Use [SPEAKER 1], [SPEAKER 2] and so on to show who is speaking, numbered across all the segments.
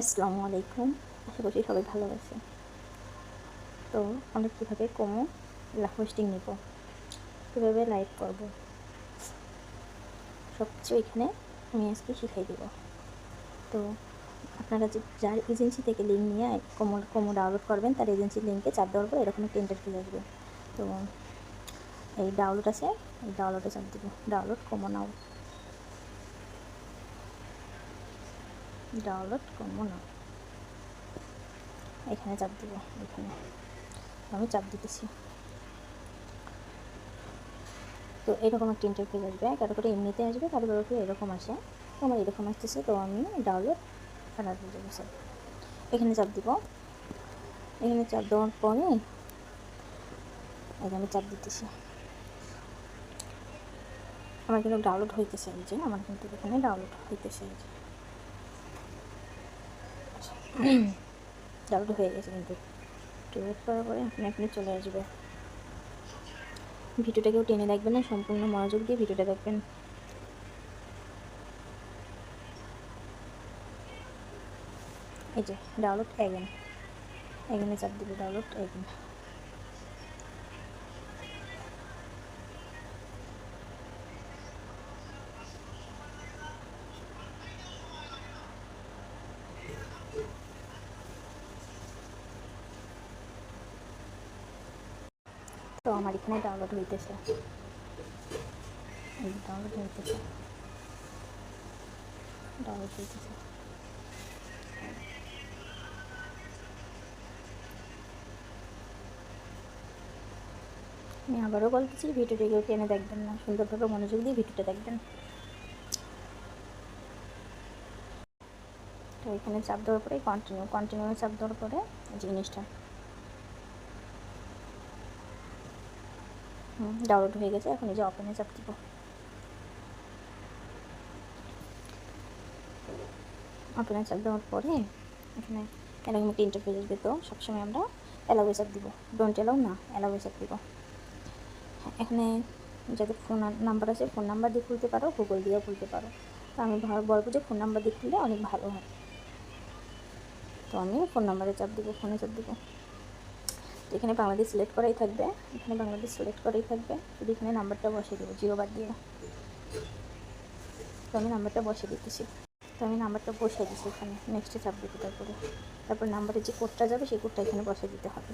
[SPEAKER 1] আসসালামু আলাইকুম। আশা করছি সবাই ভালো আছে তো আমরা কীভাবে কমো হোস্টিং নিব? কীভাবে লাইভ করব? সব কিছু এখানে আমি আজকে শিখাই দেব। তো আপনারা যে যার এজেন্সি থেকে লিঙ্ক নিয়ে কমো, কোমো ডাউনলোড করবেন, তার এজেন্সির লিঙ্কে চাপ দেওয়ার পর এরকম একটা ইন্টারফেস আসবে। তো এই ডাউনলোড আছে, এই ডাউনলোডে চাপ দেবো। ডাউনলোড কোমো নাও। ডাউনলোড করব না। এখানে চাপ দিব, এখানে। আমি চাপ দিতেছি। তো এরকম একটা ইন্টারফেস আসবে, কারও করে এমনিতে আসবে, কারও কারও করে এরকম আসে। তো আমার এরকম আসতেছে, তো আমি ডাউনলোড করার দেবো স্যার এখানে চাপ দিব। এখানে চাপ দেওয়ার পরে এখানে চাপ দিতেছি। আমার কিন্তু ডাউনলোড হইতেছে, এই যে, আমার কিন্তু এখানে ডাউনলোড হইতেছে ডাউনলোড হয়ে গেছে কিন্তু। ডাউনলোড করার পরে আপনি আপনি চলে আসবে। ভিডিওটাকেও টেনে দেখবেন না, সম্পূর্ণ মনোযোগ দিয়ে ভিডিওটা দেখবেন। এই যে ডাউনলোড এগেন এগেনে চাপ দিবে ডাউনলোড এগেন তো আমার এখানে ডাউনলোড হইতেছে। ডাউনলোড হইতেছে। ডাউনলোড হইতেছে। আমি আবারও বলতেছি ভিডিওটা কেউ টেনে দেখবেন না। সুন্দরভাবে মনোযোগ দিয়ে ভিডিওটা দেখবেন। তো এখানে চাপ দেওয়ার পরে কন্টিনিউ কন্টিনিউ চাপ দেওয়ার পরে জিনিসটা ডাউনলোড হয়ে গেছে, এখন এই যে ওপেনে চাপ দিব। ওপেনে চাপ দেওয়ার পরে এখানে এরকম একটা ইন্টারফেস আসবে তো, সবসময় আমরা অ্যালাউয়ে চাপ দিব। ডোন্ট অ্যালাউ না অ্যালাউয়ে চাপ দিব। এখানে যাদের ফোন নাম্বার আছে ফোন নাম্বার দিয়ে খুলতে পারো গুগল দিয়েও খুলতে পারো। তো আমি বলব যে ফোন নাম্বার দিয়ে খুললে অনেক ভালো হয়। তো আমি ফোন নাম্বারে চাপ দিব ফোনে চাপ দিব। এখানে বাংলাদেশ সিলেক্ট করাই থাকবে। এখানে বাংলাদেশ সিলেক্ট করাই থাকবে। শুধু এখানে নাম্বারটা বসিয়ে দেবো জিরো বাদ দিয়ে। তো আমি নাম্বারটা বসিয়ে দিতেছি। তো আমি নাম্বারটা বসিয়ে দিচ্ছি এখানে নেক্সটে চাপ দিতে তারপরে। তারপর নাম্বারে যে কোডটা যাবে, সেই কোডটা এখানে বসিয়ে দিতে হবে।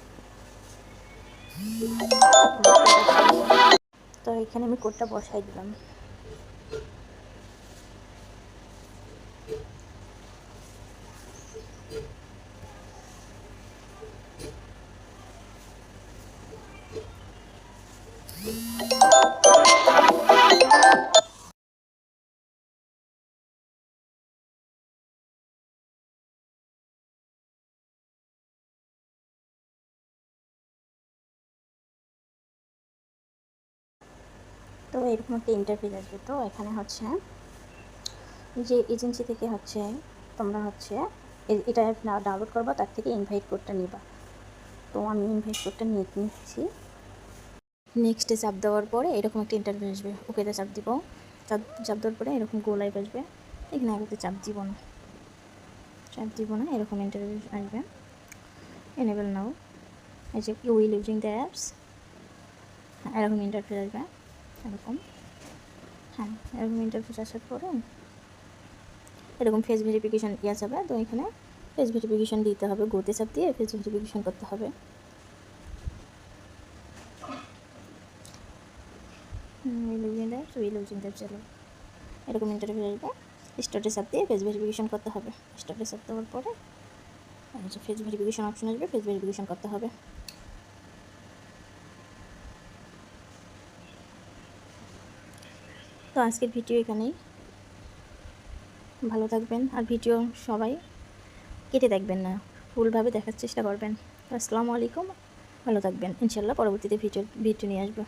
[SPEAKER 1] তো এখানে আমি কোডটা বসাই দিলাম। তো এরকম একটা ইন্টারভিউ আসবে তো এখানে হচ্ছে যে এজেন্সি থেকে হচ্ছে তোমরা হচ্ছে এটা ডাউনলোড করবা, তার থেকে ইনভাইট কোডটা নিবা। তো আমি ইনভাইট কোডটা নিয়ে নিচ্ছি। নেক্সটে চাপ দেওয়ার পরে এরকম একটা ইন্টারভিউ আসবে। ওকেতে চাপ দিব। চাপ চাপ দেওয়ার পরে এরকম গো লাইভ আসবে। এখানে আগে চাপ দিব না। চাপ দিব না, এরকম ইন্টারভিউ আসবে। এনেবেল নাও এই যে উইল ইউজিং দ্য অ্যাপস এরকম ইন্টারভিউ আসবে। এরকম। হ্যাঁ এরকম ইন্টারফেস আসার পরে এরকম ফেস ভেরিফিকেশান ইয়ে যাবে, তো এখানে ফেস ভেরিফিকেশান দিতে হবে গোতে চাপ দিয়ে ফেস ভেরিফিকেশান করতে হবে। চলো। এরকম ইন্টারভিউ আসবে স্টার্টে চাপ দিয়ে ফেস ভেরিফিকেশান করতে হবে। স্টার্টে চাপ দেওয়ার পরে ফেস ভেরিফিকেশান অপশন আসবে ফেস ভেরিফিকেশান করতে হবে। তো আজকের ভিডিও এখানেই। ভালো থাকবেন আর ভিডিও সবাই কেটে দেখবেন না, ভুলভাবে দেখার চেষ্টা করবেন। আসসালামু আলাইকুম, ভালো থাকবেন। ইনশাল্লাহ পরবর্তীতে ভিডিও ভিডিও নিয়ে আসব।